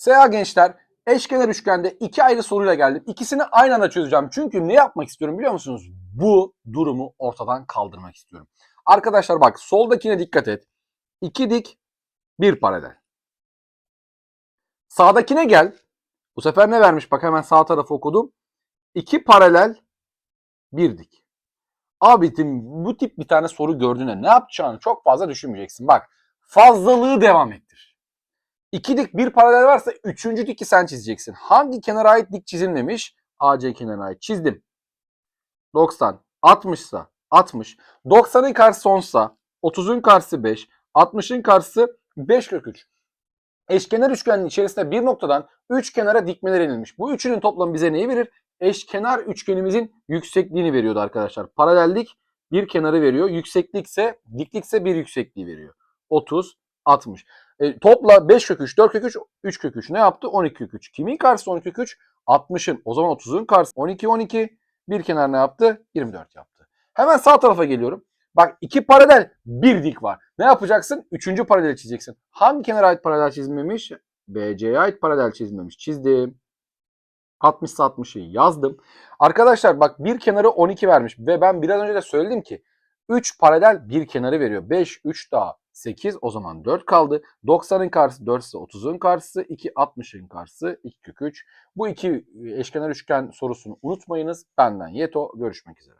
Seha gençler eşkenar üçgende iki ayrı soruyla geldim. İkisini aynı anda çözeceğim. Çünkü ne yapmak istiyorum biliyor musunuz? Bu durumu ortadan kaldırmak istiyorum. Arkadaşlar bak soldakine dikkat et. İki dik, bir paralel. Sağdakine gel. Bu sefer ne vermiş? Bak hemen sağ tarafı okudum. İki paralel, bir dik. Abitim bu tip bir tane soru gördüğünde ne yapacağını çok fazla düşünmeyeceksin. Bak fazlalığı devam ettir. İki dik bir paralel varsa üçüncü diki sen çizeceksin. Hangi kenara ait dik çizilmemiş? AC kenarına ait çizdim. 90. 60 ise 60. 90'ın karşısı 10 ise 30'un karşısı 5. 60'ın karşısı 5 kök 3. Eşkenar üçgenin içerisinde bir noktadan üç kenara dikmeler inilmiş. Bu üçünün toplamı bize neyi verir? Eşkenar üçgenimizin yüksekliğini veriyordu arkadaşlar. Paralellik bir kenarı veriyor. Yükseklikse, diklikse bir yüksekliği veriyor. 30, 60. E, topla 5 kök 3, 4 kök 3, 3 kök 3 ne yaptı? 12 kök 3. Kimin karşısı 12 kök 3? 60'ın. O zaman 30'un karşısı 12, 12. Bir kenar ne yaptı? 24 yaptı. Hemen sağ tarafa geliyorum. Bak iki paralel, bir dik var. Ne yapacaksın? Üçüncü paralel çizeceksin. Hangi kenara ait paralel çizilmemiş? BC'ye ait paralel çizilmemiş. Çizdim. 60 60'ı yazdım. Arkadaşlar bak bir kenarı 12 vermiş ve ben biraz önce de söyledim ki 3 paralel bir kenarı veriyor. 5, 3 daha 8 o zaman 4 kaldı. 90'ın karşısı 4 ise 30'un karşısı 2, 60'ın karşısı 2 kök 3. Bu iki eşkenar üçgen sorusunu unutmayınız. Benden Yeto görüşmek üzere.